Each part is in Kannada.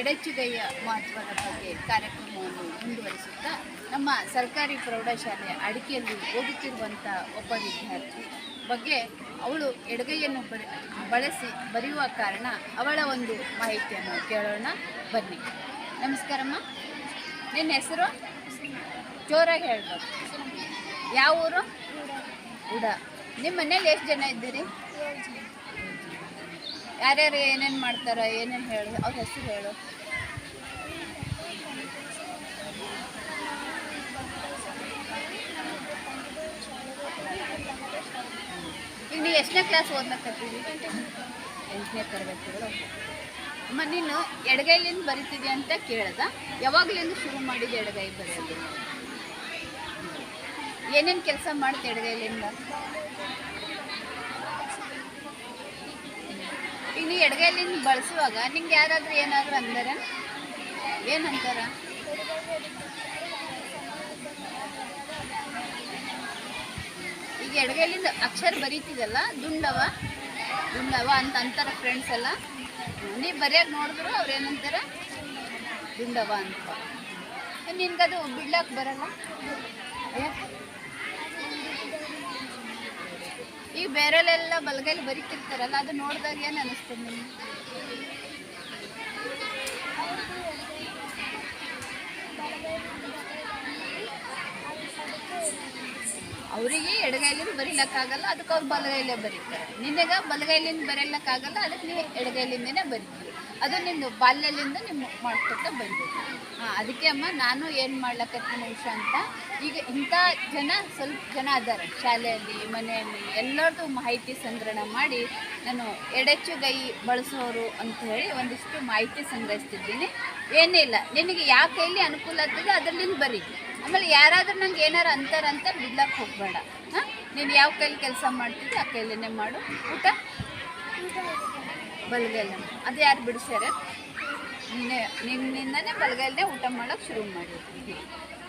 ಎಡೆಚ್ಚುಗೈಯ ಮಹತ್ವದ ಬಗ್ಗೆ ಕಾರ್ಯಕ್ರಮವನ್ನು ಮುಂದುವರಿಸುತ್ತಾ ನಮ್ಮ ಸರ್ಕಾರಿ ಪ್ರೌಢಶಾಲೆ ಅಡಿಕೆಯಲ್ಲಿ ಓದುತ್ತಿರುವಂಥ ಒಬ್ಬ ವಿದ್ಯಾರ್ಥಿ ಬಗ್ಗೆ ಅವಳು ಎಡಗೈಯನ್ನು ಬಳಸಿ ಬರೆಯುವ ಕಾರಣ ಅವಳ ಒಂದು ಮಾಹಿತಿಯನ್ನು ಕೇಳೋಣ. ಬನ್ನಿ. ನಮಸ್ಕಾರಮ್ಮ. ನಿನ್ನ ಹೆಸರು? ಜೋರಾಗಿ ಹೇಳ್ಬೋದು ಯಾವ ಊರು? ಉಡ. ನಿಮ್ಮ ಮನೇಲಿ ಎಷ್ಟು ಜನ ಇದ್ದೀರಿ? ಯಾರ್ಯಾರು ಏನೇನು ಮಾಡ್ತಾರೆ, ಏನೇನು ಹೇಳು, ಅವ್ರ ಹೆಸರು ಹೇಳು. ಈಗ ನೀವು ಎಷ್ಟನೇ ಕ್ಲಾಸ್ ಓದ್ಲಕತ್ತೀವಿ ಎಂಟನೇ ತರಗತಿಗಳು? ಅಮ್ಮ, ನೀನು ಎಡಗೈಲಿಂದ ಬರಿತಿದ್ಯಾ ಅಂತ ಕೇಳ್ದ. ಯಾವಾಗ್ಲಿಂದ ಶುರು ಮಾಡಿದ ಎಡಗೈ ಬರೆಯೋದು? ಏನೇನು ಕೆಲಸ ಮಾಡ್ತೆ ಎಡಗೈಲಿಂದ? ನೀ ಎಡಗೈಲಿ ಬಳಸುವಾಗ ನಿಂಗೆ ಯಾರಾದರೂ ಏನಾದರೂ ಅಂದಾರ? ಏನಂತಾರ? ಈಗ ಎಡಗೈಲಿಂದ ಅಕ್ಷರ ಬರೀತಿದಲ್ಲ, ದುಂಡವ? ದುಂಡವ ಅಂತ ಅಂತಾರ ಫ್ರೆಂಡ್ಸ್ ಎಲ್ಲ. ನೀ ಬರೆಯೋಕೆ ನೋಡಿದ್ರು ಅವ್ರು ಏನಂತಾರ? ದುಂಡವ ಅಂತ. ನಿನ್ಗದು ಬಿಡ್ಲಾಕ್ ಬರಲ್ಲ? ಯಾಕೆ ಈಗ ಬೇರೆಲ್ಲ ಬಲಗೈಲಿ ಬರೀತಿರ್ತಾರಲ್ಲ, ಅದು ನೋಡಿದಾಗ ಏನು ಅನಿಸ್ತದೆ ನಿಮ್ಗೆ? ಅವರಿಗೆ ಎಡಗೈಲಿಂದ ಬರೀಲಕ್ಕಾಗಲ್ಲ, ಅದಕ್ಕೆ ಅವ್ರು ಬಲಗೈಲೇ ಬರೀತಾರೆ. ನಿನಗೆ ಬಲಗೈಲಿಂದ ಬರೀಲಕ್ಕಾಗಲ್ಲ, ಅದಕ್ಕೆ ನೀವು ಎಡಗೈಲಿಂದನೇ ಬರೀತೀರಿ. ಅದು ನಿಮ್ಮದು ಬಾಲ್ಯದಿಂದ ನಿಮ್ಮ ಮಾಡ್ಕೊತ ಬಂದಿದೆ ಹಾಂ, ಅದಕ್ಕೆ ಅಮ್ಮ, ನಾನು ಏನು ಮಾಡ್ಲಕತ್ತೀನಿ ವಿಷಯ ಅಂತ. ಈಗ ಇಂಥ ಜನ ಸ್ವಲ್ಪ ಜನ ಅದಾರೆ ಶಾಲೆಯಲ್ಲಿ, ಮನೆಯಲ್ಲಿ, ಎಲ್ಲರದ್ದು ಮಾಹಿತಿ ಸಂಗ್ರಹಣ ಮಾಡಿ ನಾನು ಎಡೆಚ್ಚುಗೈ ಬಳಸೋರು ಅಂತ ಹೇಳಿ ಒಂದಿಷ್ಟು ಮಾಹಿತಿ ಸಂಗ್ರಹಿಸ್ತಿದ್ದೀನಿ. ಏನಿಲ್ಲ ನಿನಗೆ ಯಾವ ಕೈಲಿ ಅನುಕೂಲ ಆಗ್ತದೆ ಅದರಲ್ಲಿಂದ ಬರೀ. ಆಮೇಲೆ ಯಾರಾದರೂ ನಂಗೆ ಏನಾರು ಅಂತಾರಂತ ಬಿಡ್ಲಕ್ಕೆ ಹೋಗಬೇಡ. ಹಾಂ, ನೀನು ಯಾವ ಕೈಲಿ ಕೆಲಸ ಮಾಡ್ತಿದ್ದೆ ಆ ಕೈಲೇ ಮಾಡು. ಊಟ? ಬಲಗೈಲ. ಅದು ಯಾರು ಬಿಡಿಸ್ಯಾರ? ನಿನ್ನೆ ನಿನ್ನಿಂದನೇ ಬಲಗೈಲೇ ಊಟ ಮಾಡೋಕೆ ಶುರು ಮಾಡಿದ್ವಿ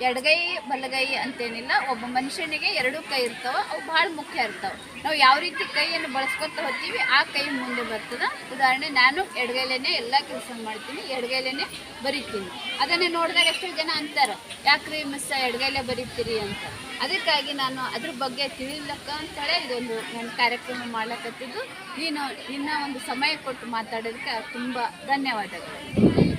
ಎಡಗೈ, ಬಲಗೈ ಅಂತೇನಿಲ್ಲ, ಒಬ್ಬ ಮನುಷ್ಯನಿಗೆ ಎರಡೂ ಕೈ ಇರ್ತಾವ, ಅವು ಭಾಳ ಮುಖ್ಯ ಇರ್ತಾವ. ನಾವು ಯಾವ ರೀತಿ ಕೈಯನ್ನು ಬಳಸ್ಕೊತ ಹೋಗ್ತೀವಿ, ಆ ಕೈ ಮುಂದೆ ಬರ್ತದ. ಉದಾಹರಣೆ, ನಾನು ಎಡಗೈಲೇನೆ ಎಲ್ಲ ಕೆಲಸ ಮಾಡ್ತೀನಿ, ಎಡಗೈಲೇನೆ ಬರಿತೀನಿ. ಅದನ್ನೇ ನೋಡಿದಾಗ ಎಷ್ಟೋ ಜನ ಅಂತಾರೆ, ಯಾಕ್ರಿ ಮಿಸ್ ಎಡಗೈಲೇ ಬರೀತೀರಿ ಅಂತ? ಅದಕ್ಕಾಗಿ ನಾನು ಅದ್ರ ಬಗ್ಗೆ ತಿಳಿಲಕ್ಕ ಅಂತೇಳಿ ಇದೊಂದು ನನ್ನ ಕಾರ್ಯಕ್ರಮ ಮಾಡ್ಲಕತ್ತಿದ್ದು. ನೀನು, ನಿನ್ನ ಒಂದು ಸಮಯ ಕೊಟ್ಟು ಮಾತಾಡೋದಕ್ಕೆ ತುಂಬ ಧನ್ಯವಾದಗಳು.